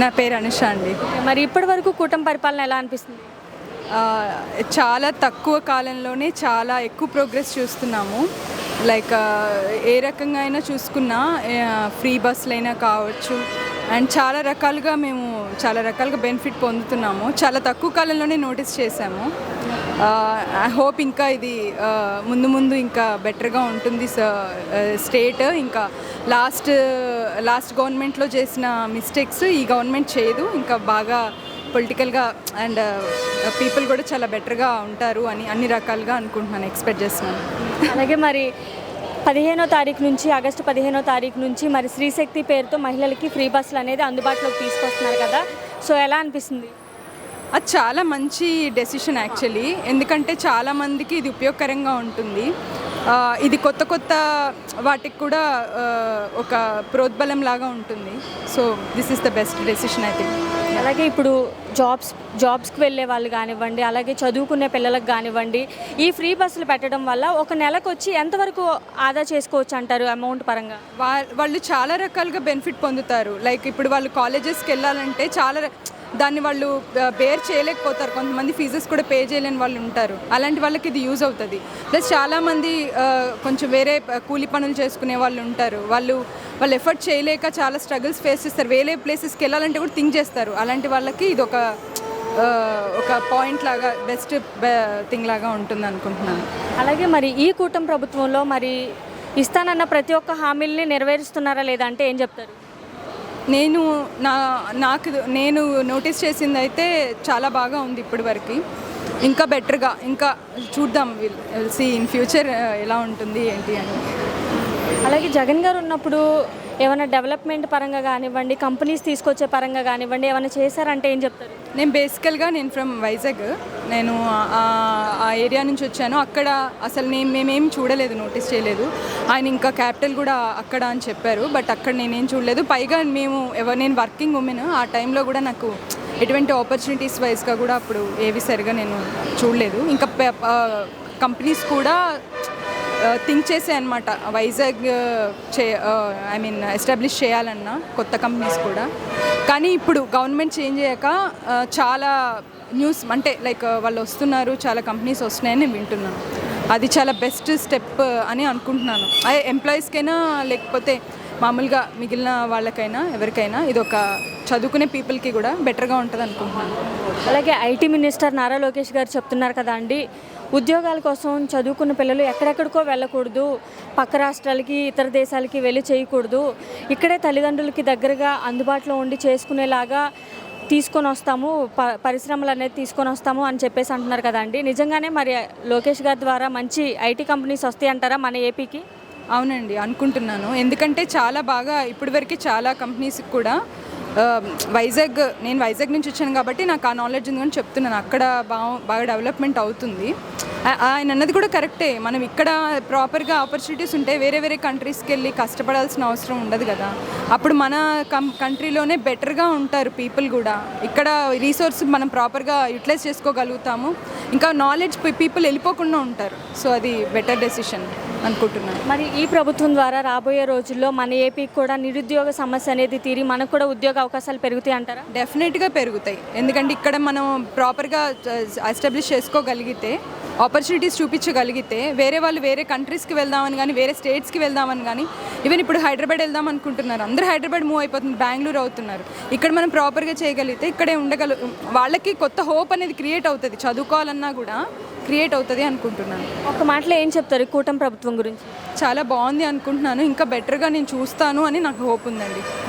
నా పేరు అనుష అండి. మరి ఇప్పటి వరకు కూటమి పరిపాలన ఎలా అనిపిస్తుంది? చాలా తక్కువ కాలంలోనే చాలా ఎక్కువ ప్రోగ్రెస్ చూస్తున్నాము. లైక్ ఏ రకంగా అయినా చూసుకున్నా ఫ్రీ బస్సులైనా కావచ్చు. అండ్ చాలా రకాలుగా మేము చాలా రకాలుగా బెనిఫిట్ పొందుతున్నాము. చాలా తక్కువ కాలంలోనే నోటీస్ చేశాము. ఐ హోప్ ఇంకా ఇది ముందు ముందు ఇంకా బెటర్గా ఉంటుంది స్టేట్. ఇంకా లాస్ట్ లాస్ట్ గవర్నమెంట్లో చేసిన మిస్టేక్స్ ఈ గవర్నమెంట్ చేయదు. ఇంకా బాగా పొలిటికల్గా అండ్ పీపుల్ కూడా చాలా బెటర్గా ఉంటారు అని అన్ని రకాలుగా అనుకుంటున్నాను ఎక్స్పెక్ట్ చేస్తున్నాను. అలాగే మరి పదిహేనో తారీఖు నుంచి ఆగస్టు పదిహేనో తారీఖు నుంచి మరి శ్రీశక్తి పేరుతో మహిళలకి ఫ్రీ బస్సులు అనేది అందుబాటులోకి తీసుకొస్తున్నారు కదా. సో ఎలా అనిపిస్తుంది? అది చాలా మంచి డెసిషన్ యాక్చువల్లీ. ఎందుకంటే చాలామందికి ఇది ఉపయోగకరంగా ఉంటుంది. ఇది కొత్త కొత్త వాటికి కూడా ఒక ప్రోద్బలం లాగా ఉంటుంది. So this is the best decision I think అలాగే ఇప్పుడు జాబ్స్ జాబ్స్కి వెళ్ళే వాళ్ళు కానివ్వండి అలాగే చదువుకునే పిల్లలకు కానివ్వండి ఈ ఫ్రీ బస్సులు పెట్టడం వల్ల ఒక నెలకు వచ్చి ఎంతవరకు ఆదా చేసుకోవచ్చు అంటారు అమౌంట్ పరంగా? వాళ్ళు చాలా రకాలుగా బెనిఫిట్ పొందుతారు. లైక్ ఇప్పుడు వాళ్ళు కాలేజెస్కి వెళ్ళాలంటే చాలా దాన్ని వాళ్ళు బేర్ చేయలేకపోతారు. కొంతమంది ఫీజెస్ కూడా పే చేయలేని వాళ్ళు ఉంటారు. అలాంటి వాళ్ళకి ఇది యూజ్ అవుతుంది. ప్లస్ చాలామంది కొంచెం వేరే కూలి పనులు చేసుకునే వాళ్ళు ఉంటారు. వాళ్ళు వాళ్ళు ఎఫర్ట్ చేయలేక చాలా స్ట్రగుల్స్ ఫేస్ చేస్తారు. వేరే ప్లేసెస్కి వెళ్ళాలంటే కూడా థింక్ చేస్తారు. అలాంటి వాళ్ళకి ఇది ఒక ఒక పాయింట్ లాగా బెస్ట్ థింగ్ లాగా ఉంటుంది అనుకుంటున్నాను. అలాగే మరి ఈ కూటమి ప్రభుత్వంలో మరి ఇస్తానన్న ప్రతి ఒక్క హామీల్ని నెరవేరుస్తున్నారా లేదా అంటే ఏం చెప్తారు? నేను నా నాకు నేను నోటీస్ చేసింది అయితే చాలా బాగా ఉంది ఇప్పటి వరకు. ఇంకా బెటర్గా ఇంకా చూద్దాం విల్ సి ఇన్ ఫ్యూచర్ ఎలా ఉంటుంది ఏంటి అని. అలాగే జగన్ గారు ఉన్నప్పుడు ఏమైనా డెవలప్మెంట్ పరంగా కానివ్వండి కంపెనీస్ తీసుకొచ్చే పరంగా కానివ్వండి ఏమైనా చేశారంటే ఏం చెప్తారు? నేను బేసికల్గా నేను ఫ్రమ్ వైజాగ్. నేను ఆ- ఏరియా నుంచి వచ్చాను. అక్కడ అసలు నేను మేమేం చూడలేదు నోటీస్ చేయలేదు. ఆయన ఇంకా క్యాపిటల్ కూడా అక్కడ అని చెప్పారు. బట్ అక్కడ నేనేం చూడలేదు. పైగా మేము ఎవరు నేను వర్కింగ్ ఉమెన్. ఆ టైంలో కూడా నాకు ఎటువంటి ఆపర్చునిటీస్ వైజ్గా కూడా అప్పుడు ఏవి సరిగా నేను చూడలేదు. ఇంకా కంపెనీస్ కూడా థింక్ చేసే అనమాట వైజాగ్ చే ఐ మీన్ ఎస్టాబ్లిష్ చేయాలన్న కొత్త కంపెనీస్ కూడా. కానీ ఇప్పుడు గవర్నమెంట్ చేంజ్ అయ్యాక చాలా న్యూస్ అంటే లైక్ వాళ్ళు వస్తున్నారు చాలా కంపెనీస్ వస్తున్నాయని నేను వింటున్నాను. అది చాలా బెస్ట్ స్టెప్ అని అనుకుంటున్నాను. అదే ఎంప్లాయీస్కైనా లేకపోతే మామూలుగా మిగిలిన వాళ్ళకైనా ఎవరికైనా ఇది ఒక చదువుకునే పీపుల్కి కూడా బెటర్గా ఉంటుంది అనుకుంటున్నాను అలాగే ఐటీ మినిస్టర్ నారా లోకేష్ గారు చెప్తున్నారు కదా అండి ఉద్యోగాల కోసం చదువుకున్న పిల్లలు ఎక్కడెక్కడికో వెళ్ళకూడదు పక్క రాష్ట్రాలకి ఇతర దేశాలకి వెళ్ళి చేయకూడదు ఇక్కడే తల్లిదండ్రులకి దగ్గరగా అందుబాటులో ఉండి చేసుకునేలాగా తీసుకొని వస్తాము ప పరిశ్రమలు అనేది తీసుకొని వస్తాము అని చెప్పేసి అంటున్నారు కదండి నిజంగానే మరి లోకేష్ గారి ద్వారా మంచి ఐటీ కంపెనీస్ వస్తాయి అంటారా మన ఏపీకి? అవునండి అనుకుంటున్నాను. ఎందుకంటే చాలా బాగా ఇప్పటివరకు చాలా కంపెనీస్కి కూడా Um, వైజాగ్ నేను వైజాగ్ నుంచి వచ్చాను కాబట్టి నాకు ఆ నాలెడ్జ్ ఉందని చెప్తున్నాను. అక్కడ బాగా బాగా డెవలప్మెంట్ అవుతుంది. ఆయన అన్నది కూడా కరెక్టే మనం ఇక్కడ ప్రాపర్గా ఆపర్చునిటీస్ ఉంటే వేరే వేరే కంట్రీస్కి వెళ్ళి కష్టపడాల్సిన అవసరం ఉండదు కదా. అప్పుడు మన కం కంట్రీలోనే బెటర్గా ఉంటారు పీపుల్ కూడా. ఇక్కడ రీసోర్స్ మనం ప్రాపర్గా యూటిలైజ్ చేసుకోగలుగుతాము. ఇంకా నాలెడ్జ్ పీపుల్ వెళ్ళిపోకుండా ఉంటారు. సో అది బెటర్ డెసిషన్ అనుకుంటున్నాను. మరి ఈ ప్రభుత్వం ద్వారా రాబోయే రోజుల్లో మన ఏపీకి కూడా నిరుద్యోగ సమస్య అనేది తీరి మనకు కూడా ఉద్యోగ అవకాశాలు పెరుగుతాయి అంటారా? డెఫినెట్గా పెరుగుతాయి. ఎందుకంటే ఇక్కడ మనం ప్రాపర్గా ఎస్టాబ్లిష్ చేసుకోగలిగితే ఆపర్చునిటీస్ చూపించగలిగితే వేరే వాళ్ళు వేరే కంట్రీస్కి వెళ్దామని కానీ వేరే స్టేట్స్కి వెళ్దామని కానీ ఈవెన్ ఇప్పుడు హైదరాబాద్ వెళ్దాం అనుకుంటున్నారు. అందరూ హైదరాబాద్ మూవ్ అయిపోతుంది బెంగళూరు అవుతున్నారు. ఇక్కడ మనం ప్రాపర్గా చేయగలిగితే ఇక్కడే ఉండగల వాళ్ళకి కొత్త హోప్ అనేది క్రియేట్ అవుతుంది. చదువుకోవాలన్నా కూడా క్రియేట్ అవుతుంది అనుకుంటున్నాను. ఒక మాటలో ఏం చెప్తారు ఈ కూటమి ప్రభుత్వం గురించి? చాలా బాగుంది అనుకుంటున్నాను. ఇంకా బెటర్గా నేను చూస్తాను అని నాకు హోప్ ఉందండి.